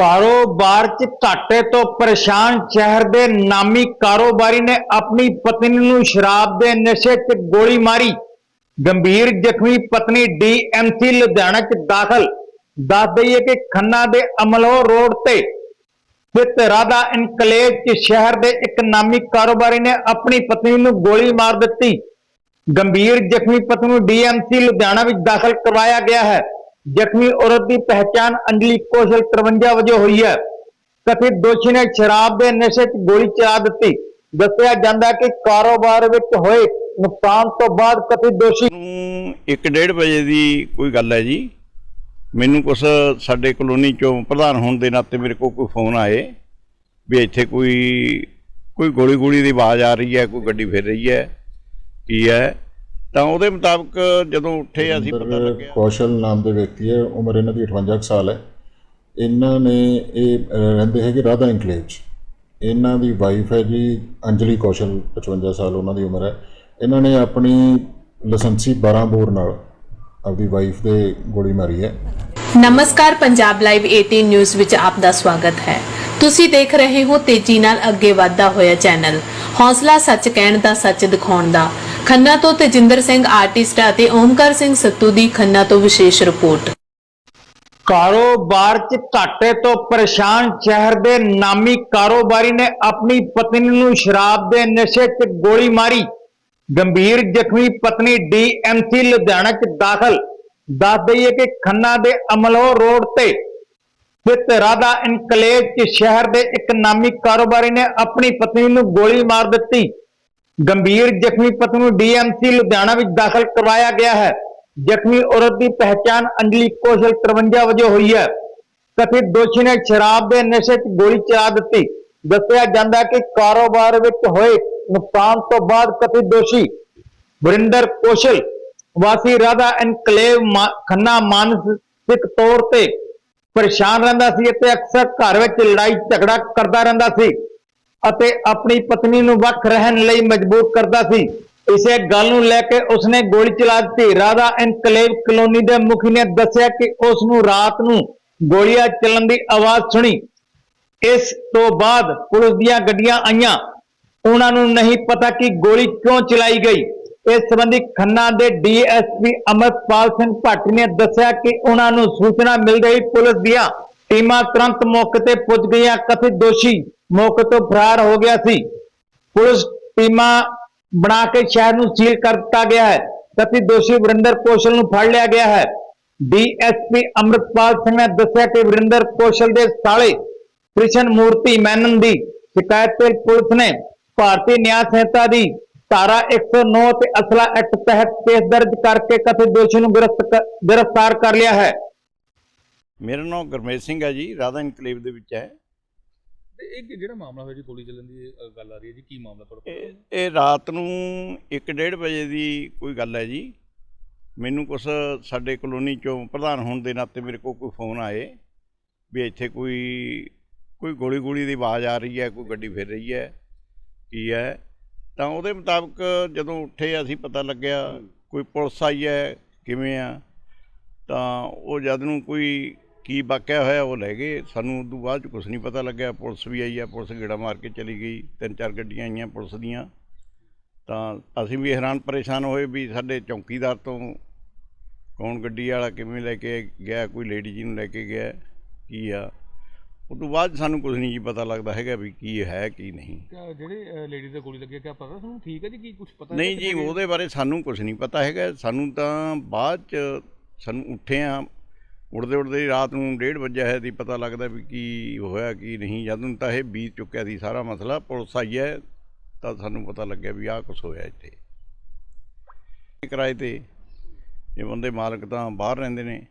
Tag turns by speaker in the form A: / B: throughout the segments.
A: ਕਾਰੋਬਾਰ 'ਚ ਘਾਟੇ ਤੋਂ ਪਰੇਸ਼ਾਨ ਸ਼ਹਿਰ ਦੇ ਨਾਮੀ ਕਾਰੋਬਾਰੀ ਨੇ ਆਪਣੀ ਪਤਨੀ ਨੂੰ ਸ਼ਰਾਬ ਦੇ ਨਸ਼ੇ 'ਚ ਗੋਲੀ ਮਾਰੀ। ਗੰਭੀਰ ਜ਼ਖਮੀ ਪਤਨੀ ਡੀਐਮਸੀ ਲੁਧਿਆਣਾ 'ਚ ਦਾਖਲ। ਦੱਸ ਦਈਏ ਕਿ ਖੰਨਾ ਦੇ ਅਮਲੋ ਰੋਡ ਤੇ ਸਥਿਤ ਰਾਧਾ ਇਨਕਲੇਵ 'ਚ ਸ਼ਹਿਰ ਦੇ ਇੱਕ ਨਾਮੀ ਕਾਰੋਬਾਰੀ ਨੇ ਆਪਣੀ ਪਤਨੀ ਨੂੰ ਗੋਲੀ ਮਾਰ ਦਿੱਤੀ। ਗੰਭੀਰ ਜ਼ਖਮੀ ਪਤਨੀ ਨੂੰ ਡੀਐਮਸੀ ਲੁਧਿਆਣਾ ਵਿੱਚ ਦਾਖਲ ਕਰਵਾਇਆ ਗਿਆ ਹੈ। ਜ਼ਖਮੀ ਔਰਤ ਦੀ ਪਹਿਚਾਣ ਅੰਜਲੀ ਕੌਸ਼ਲ 53 ਵਜੇ ਹੋਈ ਹੈ। ਕਥਿਤ ਦੋਸ਼ੀ ਨੇ ਸ਼ਰਾਬ ਦੇ ਨਸ਼ੇ 'ਚ ਗੋਲੀ ਚਲਾ ਦਿੱਤੀ। ਦੱਸਿਆ ਜਾਂਦਾ ਕਿ ਕਾਰੋਬਾਰ ਵਿੱਚ ਹੋਏ ਨੁਕਸਾਨ ਤੋਂ ਬਾਅਦ ਕਥਿਤ ਦੋਸ਼ੀ
B: ਨੂੰ 1:30 ਵਜੇ ਦੀ ਕੋਈ ਗੱਲ ਹੈ ਜੀ। ਮੈਨੂੰ ਕੁਛ ਸਾਡੇ ਕਲੋਨੀ ਚੋਂ ਪ੍ਰਧਾਨ ਹੋਣ ਦੇ ਨਾਤੇ ਮੇਰੇ ਕੋਲ ਕੋਈ ਫੋਨ ਆਏ ਵੀ ਇੱਥੇ ਕੋਈ ਕੋਈ ਗੋਲੀ ਗੋਲੀ ਦੀ ਆਵਾਜ਼ ਆ ਰਹੀ ਹੈ, ਕੋਈ ਗੱਡੀ ਫਿਰ ਰਹੀ ਹੈ, ਕੀ ਹੈ? ਤਾਂ ਉਹਦੇ ਮੁਤਾਬਕ ਜਦੋਂ ਉੱਠੇ ਅਸੀਂ ਪਤਾ ਲੱਗਿਆ।
C: ਕੌਸ਼ਲ ਨਾਮ ਦੇ ਵਿਅਕਤੀ ਹੈ ਉਮਰ ਇਹਨਾਂ ਦੀ 58 ਕੁ ਸਾਲ ਹੈ। ਇਹਨਾਂ ਨੇ ਇਹ ਰਹਿੰਦੇ ਹੈਗੇ ਰਾਧਾ ਇਨਕਲੇਵ 'ਚ। ਇਹਨਾਂ ਦੀ ਵਾਈਫ ਹੈ ਜੀ ਅੰਜਲੀ ਕੌਸ਼ਲ 55 ਸਾਲ ਉਹਨਾਂ ਦੀ ਉਮਰ ਹੈ। ਇਹਨਾਂ ਨੇ ਆਪਣੀ ਲਾਇਸੈਂਸੀ 12 ਬੋਰ ਨਾਲ ਆਪਦੀ ਵਾਈਫ ਦੇ ਗੋਲੀ ਮਾਰੀ ਹੈ।
D: ਨਮਸਕਾਰ ਪੰਜਾਬ ਲਾਈਵ 18 ਨਿਊਜ਼ ਵਿੱਚ ਆਪ ਦਾ ਸਵਾਗਤ ਹੈ। ਤੁਸੀਂ ਦੇਖ ਰਹੇ ਹੋ ਤੇਜ਼ੀ ਨਾਲ ਅੱਗੇ ਵਧਦਾ ਹੋਇਆ ਚੈਨਲ ਹੌਸਲਾ ਸੱਚ ਕਹਿਣ ਦਾ ਸੱਚ ਦਿਖਾਉਣ ਦਾ। ਖੰਨਾ ਤੋਂ ਤੇਜਿੰਦਰ ਸਿੰਘ ਆਰਟਿਸਟ ਅਤੇ ਓਮਕਾਰ ਸਿੰਘ ਸੱਤੂ ਦੀ ਖੰਨਾ ਤੋਂ ਵਿਸ਼ੇਸ਼ ਰਿਪੋਰਟ।
A: ਕਾਰੋਬਾਰ 'ਚ ਘਾਟੇ ਤੋਂ ਪਰੇਸ਼ਾਨ ਸ਼ਹਿਰ ਦੇ ਨਾਮੀ ਕਾਰੋਬਾਰੀ ਨੇ ਆਪਣੀ ਪਤਨੀ ਨੂੰ ਸ਼ਰਾਬ ਦੇ ਨਸ਼ੇ 'ਚ ਗੋਲੀ ਮਾਰੀ। ਗੰਭੀਰ ਜ਼ਖਮੀ ਪਤਨੀ ਡੀਐਮਸੀ ਲੁਧਿਆਣਾ 'ਚ ਦਾਖਲ। ਦੱਸ ਦਈਏ ਕਿ ਖੰਨਾ ਦੇ ਅਮਲੋ ਰੋਡ ਤੇ ਸਥਿਤ ਰਾਧਾ ਇਨਕਲੇਵ 'ਚ ਸ਼ਹਿਰ ਦੇ ਇੱਕ ਨਾਮੀ ਕਾਰੋਬਾਰੀ ਨੇ ਆਪਣੀ ਪਤਨੀ ਨੂੰ ਗੋਲੀ ਮਾਰ ਦਿੱਤੀ। ਗੰਭੀਰ ਜ਼ਖਮੀ ਪਤ ਨੂੰ ਡੀਐਮਸੀ ਲੁਧਿਆਣਾ ਵਿੱਚ ਦਾਖਲ ਕਰਵਾਇਆ ਗਿਆ ਹੈ। ਜ਼ਖਮੀ ਔਰਤ ਦੀ ਪਹਿਚਾਣ ਅੰਜਲੀ ਕੌਸ਼ਲ 53 ਵਜੋਂ ਹੋਈ ਹੈ। ਕਥਿਤ ਦੋਸ਼ੀ ਨੇ ਸ਼ਰਾਬ ਦੇ ਨਸ਼ੇ 'ਚ ਗੋਲੀ ਚਲਾ ਦਿੱਤੀ। ਦੱਸਿਆ ਜਾਂਦਾ ਕਿ ਕਾਰੋਬਾਰ ਵਿੱਚ ਹੋਏ ਨੁਕਸਾਨ ਤੋਂ ਬਾਅਦ ਕਥਿਤ ਦੋਸ਼ੀ ਵਰਿੰਦਰ ਕੌਸ਼ਲ, ਵਾਸੀ ਰਾਧਾ ਐਨਕਲੇਵ ਖੰਨਾ ਮਾਨਸਿਕ ਤੌਰ ਤੇ ਪਰੇਸ਼ਾਨ ਰਹਿੰਦਾ ਸੀ ਅਤੇ ਅਕਸਰ ਘਰ ਵਿੱਚ ਲੜਾਈ ਝਗੜਾ ਕਰਦਾ ਰਹਿੰਦਾ ਸੀ। ਅਤੇ ਆਪਣੀ ਪਤਨੀ ਨੂੰ ਵੱਖ ਰਹਿਣ ਲਈ ਮਜਬੂਰ ਕਰਦਾ ਸੀ। ਇਸੇ ਗੱਲ ਨੂੰ ਲੈ ਕੇ ਉਸਨੇ ਗੋਲੀ ਚਲਾ ਦਿੱਤੀ। ਰਾਧਾ ਐਨਕਲੇਵ ਕਲੋਨੀ ਦੇ ਮੁਖੀ ਨੇ ਦੱਸਿਆ ਕਿ ਉਸ ਨੂੰ ਰਾਤ ਨੂੰ ਗੋਲੀਆਂ ਚੱਲਣ ਦੀ ਆਵਾਜ਼ ਸੁਣੀ। ਇਸ ਤੋਂ ਬਾਅਦ ਪੁਲਿਸ ਦੀਆਂ ਗੱਡੀਆਂ ਆਈਆਂ। ਉਹਨਾਂ ਨੂੰ ਨਹੀਂ ਪਤਾ ਕਿ ਗੋਲੀ ਕਿਉਂ ਚਲਾਈ ਗਈ। ਇਸ ਸੰਬੰਧੀ ਖੰਨਾ ਦੇ ਡੀਐਸਪੀ ਅਮਰਪਾਲ ਸਿੰਘ ਭੱਟ ਨੇ ਦੱਸਿਆ ਕਿ ਉਹਨਾਂ ਨੂੰ ਸੂਚਨਾ ਮਿਲਦੇ ਹੀ ਪੁਲਿਸ ਦੀਆਂ ਟੀਮਾਂ ਤੁਰੰਤ ਮੌਕੇ ਤੇ ਪੁੱਜ ਗਈਆਂ। ਕਥਿਤ ਦੋਸ਼ੀ ਮੌਕੇ ਤੋਂ ਫਰਾਰ ਹੋ ਗਿਆ ਸੀ। ਪੁਲਿਸ ਟੀਮਾਂ ਬਣਾ ਕੇ ਸ਼ਹਿਰ ਨੂੰ ਸੀਲ ਕਰ ਦਿੱਤਾ ਗਿਆ ਹੈ। ਕਥਿਤ ਦੋਸ਼ੀ ਵਰਿੰਦਰ ਕੌਸ਼ਲ ਨੂੰ ਫੜ ਲਿਆ ਗਿਆ ਹੈ। ਡੀਐਸਪੀ ਅਮਰਪਾਲ ਸਿੰਘ ਨੇ ਦੱਸਿਆ ਕਿ ਵਰਿੰਦਰ ਕੌਸ਼ਲ ਦੇ ਸਾਲੇ ਕ੍ਰਿਸ਼ਨ ਮੂਰਤੀ ਮੈਨਨ ਦੀ ਸ਼ਿਕਾਇਤ ਤੇ ਪੁਲਿਸ ਨੇ ਭਾਰਤੀ ਨਿਆਂ ਸੰਹਿਤਾ ਦੀ ਧਾਰਾ 109 ਤੇ ਅਸਲਾ ਐਕਟ ਤਹਿਤ ਕੇਸ ਦਰਜ ਕਰਕੇ ਕਥਿਤ ਦੋਸ਼ੀ ਨੂੰ ਗ੍ਰਿਫਤ ਗ੍ਰਿਫਤਾਰ ਕਰ ਲਿਆ ਹੈ।
B: ਮੇਰਾ ਨਾਮ ਗੁਰਮੇਜ ਸਿੰਘ ਹੈ ਜੀ, ਰਾਧਾ ਇਨਕਲੇਵ ਦੇ ਵਿੱਚ ਹੈ।
E: ਤੇ ਇਹ ਜਿਹੜਾ ਮਾਮਲਾ ਹੋਇਆ ਜੀ ਗੋਲੀ ਚੱਲਣ ਦੀ ਗੱਲ ਆ ਰਹੀ ਹੈ ਜੀ, ਕੀ ਮਾਮਲਾ ਤੁਹਾਡਾ
B: ਇਹ ਰਾਤ ਨੂੰ 1:30 ਵਜੇ ਦੀ ਕੋਈ ਗੱਲ ਹੈ ਜੀ। ਮੈਨੂੰ ਕੁਛ ਸਾਡੇ ਕਲੋਨੀ ਚੋਂ ਪ੍ਰਧਾਨ ਹੋਣ ਦੇ ਨਾਤੇ ਮੇਰੇ ਕੋਲ ਕੋਈ ਫੋਨ ਆਏ ਵੀ ਇੱਥੇ ਕੋਈ ਕੋਈ ਗੋਲੀ ਗੋਲੀ ਦੀ ਆਵਾਜ਼ ਆ ਰਹੀ ਹੈ, ਕੋਈ ਗੱਡੀ ਫਿਰ ਰਹੀ ਹੈ, ਕੀ ਹੈ? ਤਾਂ ਉਹਦੇ ਮੁਤਾਬਕ ਜਦੋਂ ਉੱਠੇ ਅਸੀਂ ਪਤਾ ਲੱਗਿਆ ਕੋਈ ਪੁਲਿਸ ਆਈ ਹੈ, ਕਿਵੇਂ ਆ? ਤਾਂ ਉਹ ਜਦ ਨੂੰ ਕੋਈ ਕੀ ਵਾਕਿਆ ਹੋਇਆ ਉਹ ਲੈ ਗਏ। ਸਾਨੂੰ ਉਦੋਂ ਬਾਅਦ ਚ ਕੁਝ ਨਹੀਂ ਪਤਾ ਲੱਗਿਆ। ਪੁਲਿਸ ਵੀ ਆਈ ਆ ਪੁਲਿਸ ਗੇੜਾ ਮਾਰ ਕੇ ਚਲੀ ਗਈ। ਤਿੰਨ ਚਾਰ ਗੱਡੀਆਂ ਆਈਆਂ ਪੁਲਿਸ ਦੀਆਂ। ਤਾਂ ਅਸੀਂ ਵੀ ਹੈਰਾਨ ਪਰੇਸ਼ਾਨ ਹੋਏ ਵੀ ਸਾਡੇ ਚੌਕੀਦਾਰ ਤੋਂ ਕੌਣ ਗੱਡੀ ਵਾਲਾ ਕਿਵੇਂ ਲੈ ਕੇ ਗਿਆ ਕੋਈ ਲੇਡੀ ਜੀ ਨੂੰ ਲੈ ਕੇ ਗਿਆ ਕੀ ਆ। ਉਦੋਂ ਬਾਅਦ 'ਚ ਸਾਨੂੰ ਕੁਝ ਨਹੀਂ ਜੀ ਪਤਾ ਲੱਗਦਾ ਹੈਗਾ ਵੀ ਕੀ ਹੈ ਕੀ ਨਹੀਂ।
E: ਜਿਹੜੇ ਲੇਡੀ ਤੇ ਗੋਲੀ ਲੱਗੀ ਕਿਆ ਪਤਾ ਤੁਹਾਨੂੰ ਠੀਕ ਹੈ ਜੀ ਕੀ ਕੁਝ ਪਤਾ
B: ਨਹੀਂ ਜੀ ਉਹਦੇ ਬਾਰੇ ਸਾਨੂੰ ਕੁਝ ਨਹੀਂ ਪਤਾ ਹੈਗਾ। ਸਾਨੂੰ ਤਾਂ ਬਾਅਦ ਚ ਸਾਨੂੰ ਉੱਠੇ ਆ ਉੜਦੇ ਉੜਦੇ ਰਾਤ ਨੂੰ 1:30 ਵਜੇ ਹੈ ਦੀ ਪਤਾ ਲੱਗਦਾ ਵੀ ਕੀ ਹੋਇਆ, ਕੀ ਨਹੀਂ। ਜਦੋਂ ਤਾਂ ਇਹ ਬੀਤ ਚੁੱਕਿਆ ਸੀ ਸਾਰਾ ਮਸਲਾ, ਪੁਲਿਸ ਆਈ ਹੈ ਤਾਂ ਸਾਨੂੰ ਪਤਾ ਲੱਗਿਆ ਵੀ ਆਹ ਕੁਝ ਹੋਇਆ ਇੱਥੇ। ਕਿਰਾਏ ਤੇ ਇਹ ਬੰਦੇ ਮਾਲਕ ਤਾਂ ਬਾਹਰ ਰਹਿੰਦੇ ਨੇ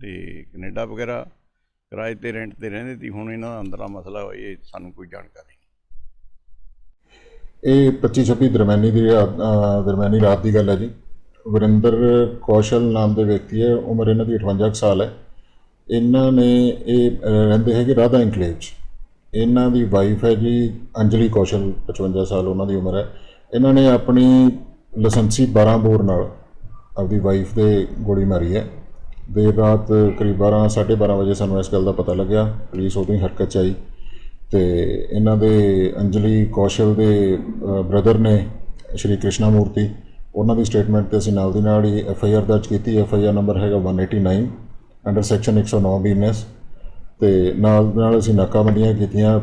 B: ਤੇ ਕੈਨੇਡਾ ਵਗੈਰਾ, ਕਿਰਾਏ ਤੇ ਰੈਂਟ ਤੇ ਰਹਿੰਦੇ ਸੀ, ਹੁਣ ਇਹਨਾਂ ਦਾ ਅੰਦਰਲਾ ਮਸਲਾ ਹੋਇਆ, ਇਹ ਸਾਨੂੰ ਕੋਈ ਜਾਣਕਾਰੀ ਨਹੀਂ।
C: ਇਹ 25 26 ਦਰਮਿਆਨੀ ਦੀ ਰਾਤ- ਦਰਮਿਆਨੀ ਰਾਤ ਦੀ ਗੱਲ ਹੈ ਜੀ। ਵਰਿੰਦਰ ਕੌਸ਼ਲ ਨਾਮ ਦੇ ਵਿਅਕਤੀ ਹੈ, ਉਮਰ ਇਹਨਾਂ ਦੀ 58 ਕੁ ਸਾਲ ਹੈ। ਇਹਨਾਂ ਨੇ ਇਹ ਰਹਿੰਦੇ ਹੈਗੇ ਰਾਧਾ ਇਨਕਲੇਵ 'ਚ। ਇਹਨਾਂ ਦੀ ਵਾਈਫ ਹੈ ਜੀ ਅੰਜਲੀ ਕੌਸ਼ਲ 55 ਸਾਲ ਉਹਨਾਂ ਦੀ ਉਮਰ ਹੈ। ਇਹਨਾਂ ਨੇ ਆਪਣੀ ਲਾਇਸੈਂਸੀ 12 ਬੋਰ ਨਾਲ ਆਪਦੀ ਵਾਈਫ ਦੇ ਗੋਲੀ ਮਾਰੀ ਹੈ। ਦੇਰ ਰਾਤ ਕਰੀਬ 12 12:30 ਵਜੇ ਸਾਨੂੰ ਇਸ ਗੱਲ ਦਾ ਪਤਾ ਲੱਗਿਆ। ਪੁਲਿਸ ਉਦੋਂ ਹੀ ਹਰਕਤ 'ਚ ਆਈ ਤੇ ਇਹਨਾਂ ਦੇ ਅੰਜਲੀ ਕੌਸ਼ਲ ਦੇ ਬ੍ਰਦਰ ਨੇ ਸ਼੍ਰੀ ਕ੍ਰਿਸ਼ਨਾ ਮੂਰਤੀ ਉਹਨਾਂ ਦੀ ਸਟੇਟਮੈਂਟ ਤੇ ਅਸੀਂ ਨਾਲ ਦੀ ਨਾਲ ਹੀ ਐਫ ਆਈ ਆਰ ਦਰਜ ਕੀਤੀ। ਐਫ ਆਈ ਆਰ ਨੰਬਰ ਹੈਗਾ 189 ਅੰਡਰ ਸੈਕਸ਼ਨ 109 ਬੀਐਨਐਸ ਤੇ ਨਾਲ ਦੀ ਨਾਲ ਅਸੀਂ ਨਾਕਾਬੰਦੀਆਂ ਕੀਤੀਆਂ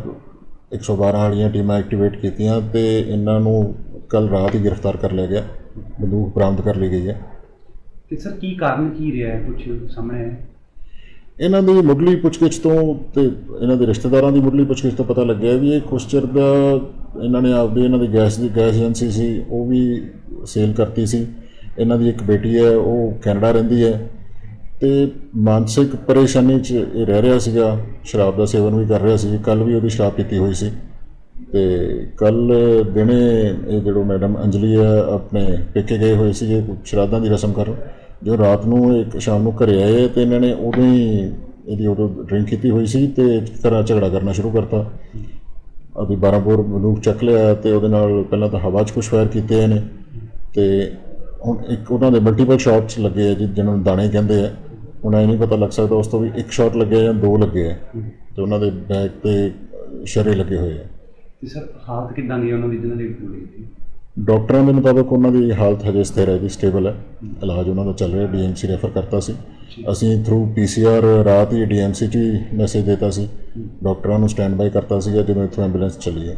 C: 112 ਵਾਲੀਆਂ ਟੀਮਾਂ ਐਕਟੀਵੇਟ ਕੀਤੀਆਂ ਤੇ ਇਹਨਾਂ ਨੂੰ ਕੱਲ ਰਾਤ ਹੀ ਗ੍ਰਿਫਤਾਰ ਕਰ ਲਿਆ ਗਿਆ। ਬੰਦੂਕ ਬਰਾਮਦ ਕਰ ਲਈ ਗਈ ਹੈ।
F: ਤੇ ਸਰ ਕੀ ਕਾਰਨ ਕੀ ਰਿਹਾ ਹੈ? ਕੁਝ ਸਾਹਮਣੇ?
C: ਇਹਨਾਂ ਦੀ ਮੁੱਢਲੀ ਪੁੱਛਗਿੱਛ ਤੋਂ ਤੇ ਇਹਨਾਂ ਦੇ ਰਿਸ਼ਤੇਦਾਰਾਂ ਦੀ ਮੁੱਢਲੀ ਪੁੱਛਗਿੱਛ ਤੋਂ ਪਤਾ ਲੱਗਿਆ ਵੀ ਇਹ ਕੁਛ ਚਿਰ ਦਾ ਇਹਨਾਂ ਨੇ ਆਪਦੀ ਇਹਨਾਂ ਦੀ ਗੈਸ ਦੀ ਗੈਸ ਏਜੰਸੀ ਸੀ ਉਹ ਵੀ ਸੇਲ ਕਰਤੀ ਸੀ। ਇਹਨਾਂ ਦੀ ਇੱਕ ਬੇਟੀ ਹੈ, ਉਹ ਕੈਨੇਡਾ ਰਹਿੰਦੀ ਹੈ। ਤੇ ਮਾਨਸਿਕ ਪਰੇਸ਼ਾਨੀ 'ਚ ਇਹ ਰਹਿ ਰਿਹਾ ਸੀਗਾ। ਸ਼ਰਾਬ ਦਾ ਸੇਵਨ ਵੀ ਕਰ ਰਿਹਾ ਸੀ। ਕੱਲ ਵੀ ਉਹਦੀ ਸ਼ਰਾਬ ਪੀਤੀ ਹੋਈ ਸੀ। ਤੇ ਕੱਲ ਦਿਨੇ ਇਹ ਜਿਹੜੋ ਮੈਡਮ ਅੰਜਲੀ ਹੈ ਆਪਣੇ ਪੇਕੇ ਗਏ ਹੋਏ ਸੀਗੇ ਸ਼ਰਾਧਾਂ ਦੀ ਰਸਮ ਕਰਨ। ਜੋ ਰਾਤ ਨੂੰ ਇੱਕ ਸ਼ਾਮ ਨੂੰ ਘਰੇ ਆਏ ਤੇ ਇਹਨਾਂ ਨੇ ਉਦੋਂ ਹੀ ਇਹਦੀ ਉਦੋਂ ਡਰਿੰਕ ਕੀਤੀ ਹੋਈ ਸੀ ਤੇ ਘਰਾਂ ਝਗੜਾ ਕਰਨਾ ਸ਼ੁਰੂ ਕਰਤਾ। ਆਪਦੀ 12 ਬੋਰ ਬੰਦੂਕ ਚੱਕ ਲਿਆ ਤੇ ਉਹਦੇ ਨਾਲ ਪਹਿਲਾਂ ਤਾਂ ਹਵਾ 'ਚ ਕੁਛ ਫਾਇਰ ਕੀਤੇ ਇਹਨੇ। ਤੇ ਹੁਣ ਇੱਕ ਉਹਨਾਂ ਦੇ ਮਲਟੀਪਲ ਸ਼ਾਟਸ ਲੱਗੇ ਆ ਜੀ ਜਿਹਨਾਂ ਨੂੰ ਦਾਣੇ ਕਹਿੰਦੇ ਆ। ਹੁਣ ਇਹ ਨਹੀਂ ਪਤਾ ਲੱਗ ਸਕਦਾ ਉਸ ਤੋਂ ਵੀ ਇੱਕ ਸ਼ਾਟ ਲੱਗਿਆ ਜਾਂ ਦੋ ਲੱਗੇ ਆ। ਤੇ ਉਹਨਾਂ ਦੇ ਬੈਕ ਤੇ ਸ਼ਰੇ ਲੱਗੇ ਹੋਏ ਆ।
F: ਤੇ ਸਰ ਹਾਲਤ ਕਿੱਦਾਂ ਦੀ ਹੈ ਉਹਨਾਂ ਦੀ ਜਿਹਨਾਂ ਦੀ ਗੋਲੀ ਲੱਗੀ
C: ਡਾਕਟਰਾਂ ਦੇ ਮੁਤਾਬਕ ਉਹਨਾਂ ਦੀ ਹਾਲਤ ਹਜੇ ਸਥਿਰ ਹੈ ਜੀ ਸਟੇਬਲ ਹੈ। ਇਲਾਜ ਉਹਨਾਂ ਦਾ ਚੱਲ ਰਿਹਾ ਡੀਐਮਸੀ ਰੈਫਰ ਕਰਤਾ ਸੀ। ਅਸੀਂ ਥਰੂ ਪੀਸੀਆਰ ਰਾਤ ਹੀ ਡੀਐਮਸੀ 'ਚ ਮੈਸੇਜ ਦਿੱਤਾ ਸੀ। ਡਾਕਟਰਾਂ ਨੂੰ ਸਟੈਂਡ ਬਾਈ ਕਰਤਾ ਸੀਗਾ ਜਦੋਂ ਇੱਥੋਂ ਐਂਬੂਲੈਂਸ ਚੱਲੀ ਹੈ